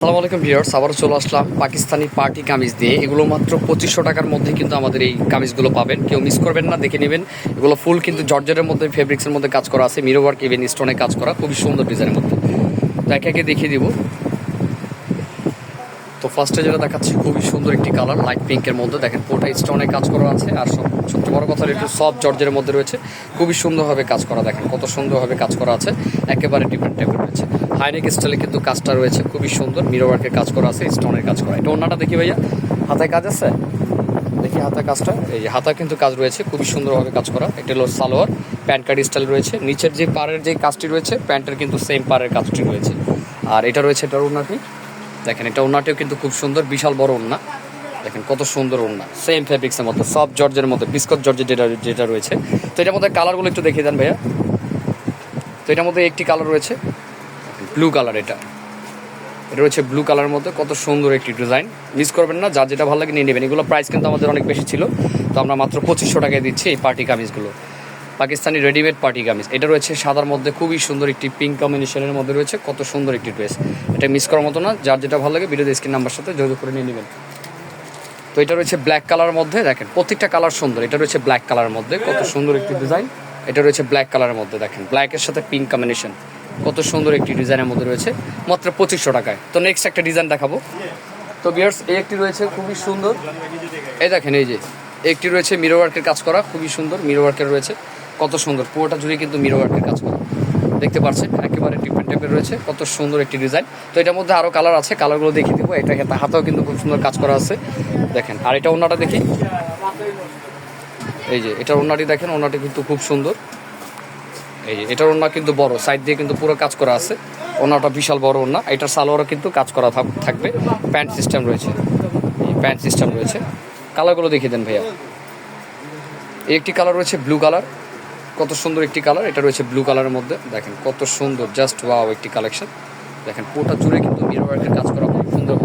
আসসালামু আলাইকুম ভিউয়ার্স, আবারও চলে আসলাম পাকিস্তানি পার্টি কামিজ দিয়ে। এগুলো মাত্র পঁচিশশো টাকার মধ্যে কিন্তু আমাদের এই কামিজগুলো পাবেন। কেউ মিস করবেন না, দেখে নেবেন। এগুলো ফুল কিন্তু জর্জের মধ্যে ফেব্রিক্সের মধ্যে কাজ করা আছে। মিরো ওয়ার্ক ইভেন স্টোনে কাজ করা। খুবই সুন্দর ডিজাইনের মধ্যে। তো একে একে দেখিয়ে দিব। তো ফার্স্টে যেটা দেখাচ্ছি, খুবই সুন্দর একটি কালার লাইট পিঙ্কের মধ্যে। দেখেন, পুরোটা স্টোনে কাজ করা আছে, আর সব সবচেয়ে বড় কথা একটু সফট জর্জের মধ্যে রয়েছে। খুবই সুন্দরভাবে কাজ করা, দেখেন, কত সুন্দরভাবে কাজ করা আছে। একেবারে ডিফারেন্ট টাইপের রয়েছে। হাইনেক স্টাইলে কিন্তু কাজটা রয়েছে, খুবই সুন্দর। মিরো ওয়ার্কের কাজ করা আছে স্টোনের কাজ করা। এটা অন্যটা দেখি ভাইয়া। হাতায় কাজ আছে? দেখি হাতা কাজটা। এই হাতা কিন্তু কাজ রয়েছে, খুবই সুন্দরভাবে কাজ করা। এটা হলো সালোয়ার, প্যান্ট কার্ড স্টাইল রয়েছে। নিচের যে পাড়ের যে কাজটি রয়েছে, প্যান্টের কিন্তু সেম পাড়ের কাজটি রয়েছে। আর এটা রয়েছে এটার ওনাটি দেখেন, এটা ওনাটিও কিন্তু খুব সুন্দর, বিশাল বড় ওনা দেখেন, কত সুন্দর ওনা সেম ফেব্রিক্সের মতো সব জর্জের মতো বিস্কট জর্জের যেটা যেটা রয়েছে। তো এটার মধ্যে কালারগুলো একটু দেখিয়ে দেন ভাইয়া। তো এটার মধ্যে একটি কালার রয়েছে ব্লু কালার এটা। এটা রয়েছে ব্লু কালারের মধ্যে, কত সুন্দর একটি ডিজাইন মিস করবেন না, যার যেটা ভালো লাগে নিয়ে নেবেন। এগুলো প্রাইস কিন্তু আমাদের অনেক বেশি ছিল। তো আমরা মাত্র পঁচিশশো টাকায় দিচ্ছি এই পার্টি কামিজগুলো। পাকিস্তানি রেডিমেড পার্টি কামিজ এটা রয়েছে সাদার মধ্যে খুবই সুন্দর একটি পিঙ্ক কম্বিনেশনের মধ্যে রয়েছে, কত সুন্দর একটি ড্রেস এটা মিস করার মতো না, যার যেটা ভালো লাগে ভিডিও স্ক্রিন নাম্বার সাথে যোগাযোগ করে নিয়ে নেবেন। তো এটা রয়েছে ব্ল্যাক কালারের মধ্যে, দেখেন, প্রত্যেকটা কালার সুন্দর। এটা রয়েছে ব্ল্যাক কালারের মধ্যে, কত সুন্দর একটি ডিজাইন এটা রয়েছে ব্ল্যাক কালারের মধ্যে, দেখেন ব্ল্যাকের সাথে পিঙ্ক কম্বিনেশন কত সুন্দর একটি ডিজাইনের মধ্যে রয়েছে, মাত্র পঁচিশশো টাকায়। তো নেক্সট একটা ডিজাইন দেখাবো। তো বিয়ার্স এই একটি রয়েছে খুবই সুন্দর। এই দেখেন, এই যে, একটি রয়েছে মিরো ওয়ার্কের কাজ করা, খুবই সুন্দর মিরো ওয়ার্কের রয়েছে। কত সুন্দর, পুরোটা জুড়ে কিন্তু মিরো ওয়ার্কের কাজ করা। দেখতে পাচ্ছেন, একেবারে ডিফারেন্ট টাইপের রয়েছে, কত সুন্দর একটি ডিজাইন তো এটার মধ্যে আরও কালার আছে কালারগুলো দেখিয়ে দেবো, এটা হাতে হাতেও কিন্তু খুব সুন্দর কাজ করা আছে। দেখেন, আর এটা ওনাটা দেখি। এই যে, এটার ওনাটি দেখেন ওনাটি কিন্তু খুব সুন্দর। এই যে, এটার ওনা কিন্তু বড় সাইড দিয়ে কিন্তু পুরো কাজ করা আছে। ওনাটা বিশাল বড় ওনা এটার সালোয়ারও কিন্তু কাজ করা থাক- থাকবে। প্যান্ট সিস্টেম রয়েছে। এই প্যান্ট সিস্টেম রয়েছে। কালারগুলো দেখিয়ে দেন ভাইয়া। একটি কালার রয়েছে ব্লু কালার কত সুন্দর একটি কালার এটা রয়েছে ব্লু কালারের মধ্যে। দেখেন কত সুন্দর জাস্ট ওয়াও একটি কালেকশন দেখেন পুরোটা জুড়ে কিন্তু মিরর ওয়ার্কের কাজ করা খুব সুন্দর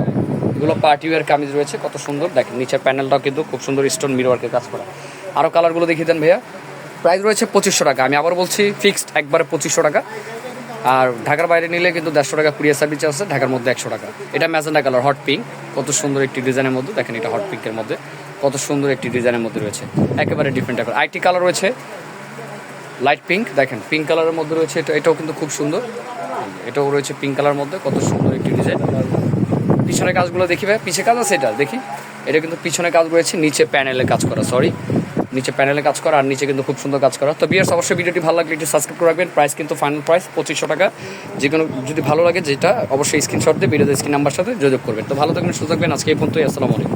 এগুলো পার্টি ওয়ার কামিজ রয়েছে, কত সুন্দর। দেখেন নিচের প্যানেলটাও কিন্তু খুব সুন্দর স্টোন মিরর ওয়ার্কের কাজ করা। আরও কালারগুলো দেখিয়ে দেন ভাইয়া। প্রাইস রয়েছে পঁচিশশো টাকা। আমি আবার বলছি ফিক্সড একবারে পঁচিশশো টাকা। আর ঢাকার বাইরে নিলে কিন্তু দেড়শো টাকা কুরিয়ার সার্ভিস আছে, ঢাকার মধ্যে একশো টাকা। এটা ম্যাজেন্ডা কালার হট পিঙ্ক কত সুন্দর একটি ডিজাইনের মধ্যে। দেখেন এটা হট পিঙ্কের মধ্যে। কত সুন্দর একটি ডিজাইনের মধ্যে রয়েছে। একেবারে ডিফারেন্ট টাইপের আইটি কালার রয়েছে লাইট পিঙ্ক দেখেন পিঙ্ক কালারের মধ্যে রয়েছে এটা, এটাও কিন্তু খুব সুন্দর। এটাও রয়েছে পিঙ্ক কালার মধ্যে, কত সুন্দর একটি ডিজাইন পিছনে কাজগুলো দেখি ভাই, পিছে কাজ আছে এটা? দেখি। এটা কিন্তু পিছনে কাজ রয়েছে, নিচে প্যানেলে কাজ করা সরি নিচে প্যানেলে কাজ করা আর নিচে কিন্তু খুব সুন্দর কাজ করা। তো বিয়ার্স অবশ্যই ভিডিওটি ভালো লাগলে একটু সাবস্ক্রাইব করে রাখবেন। প্রাইস কিন্তু ফাইনাল প্রাইস পঁচিশশো টাকা। যে কোনো, যদি ভালো লাগে যেটা, অবশ্যই স্ক্রিনশট দিয়ে ভিডিওতে স্ক্রিন নাম্বার সাথে যোগাযোগ করবেন। তো ভালো থাকবেন সুযোগ থাকবেন। আজকে এই পর্যন্তই, আসসালামু আলাইকুম।